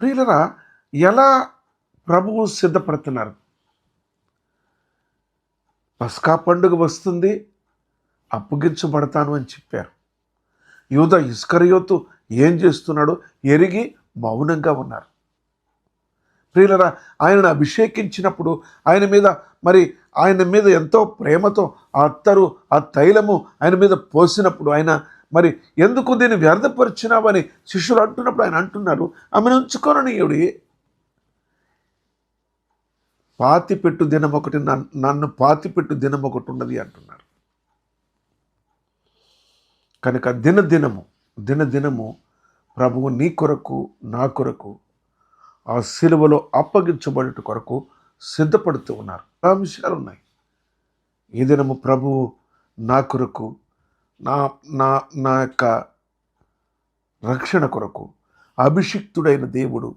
ప్రియులరా ఎలా ప్రభువు సిద్ధపడుతున్నారు? పస్కా పండుగ వస్తుంది అప్పగించబడతాను అని చెప్పారు. యూద ఇస్కరియోతు ఏం చేస్తున్నాడో ఎరిగి మౌనంగా ఉన్నారు. ప్రియులరా ఆయనను అభిషేకించినప్పుడు ఆయన మీద మరి ఆయన మీద ఎంతో ప్రేమతో ఆ అత్తరు ఆ తైలము ఆయన మీద పోసినప్పుడు ఆయన మరి ఎందుకు దీన్ని వ్యర్థపరిచినావని శిష్యులు అంటున్నప్పుడు ఆయన అంటున్నారు. ఆమెను ఉంచుకోననీయుడి పాతిపెట్టు దినం ఒకటి నన్ను పాతిపెట్టు దినం ఒకటి ఉన్నది అంటున్నారు. కనుక దినదినము దినదినము ప్రభువు నీ కొరకు నా కొరకు ఆ సిలువలో అప్పగించబడట కొరకు సిద్ధపడుతూ ఉన్నారు. ఆ విషయాలు ఉన్నాయి ఈ దినము ప్రభువు నా కొరకు నా నా నా యొక్క రక్షణ కొరకు అభిషిక్తుడైన దేవుడు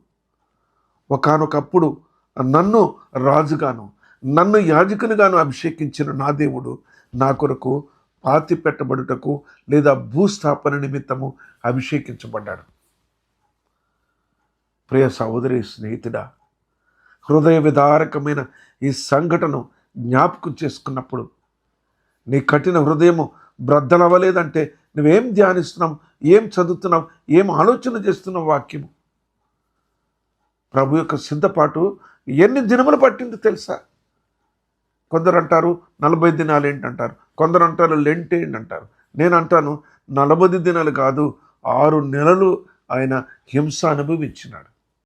ఒకానొకప్పుడు నన్ను రాజుగాను నన్ను యాజకునిగాను అభిషేకించిన నా దేవుడు నా కొరకు పాతి పెట్టబడుటకు లేదా భూస్థాపన నిమిత్తము అభిషేకించబడ్డాడు. ప్రియ సహోదరి స్నేహితుడా హృదయ విదారకమైన ఈ సంఘటన జ్ఞాపకం చేసుకున్నప్పుడు నీ కఠిన హృదయము బ్రద్దలవ్వలేదంటే నువ్వేం ధ్యానిస్తున్నావు? ఏం చదువుతున్నావు? ఏం ఆలోచన చేస్తున్నావు వాక్యము? ప్రభు యొక్క సిద్ధపాటు ఎన్ని దినములు పట్టింది తెలుసా? కొందరు అంటారు నలభై దినాలు ఏంటంటారు? కొందరు అంటారు లెంట్ ఏంటంటారు? నేను అంటాను నలభై దినాలు కాదు ఆరు నెలలు ఆయన హింస అనుభవించినాడు.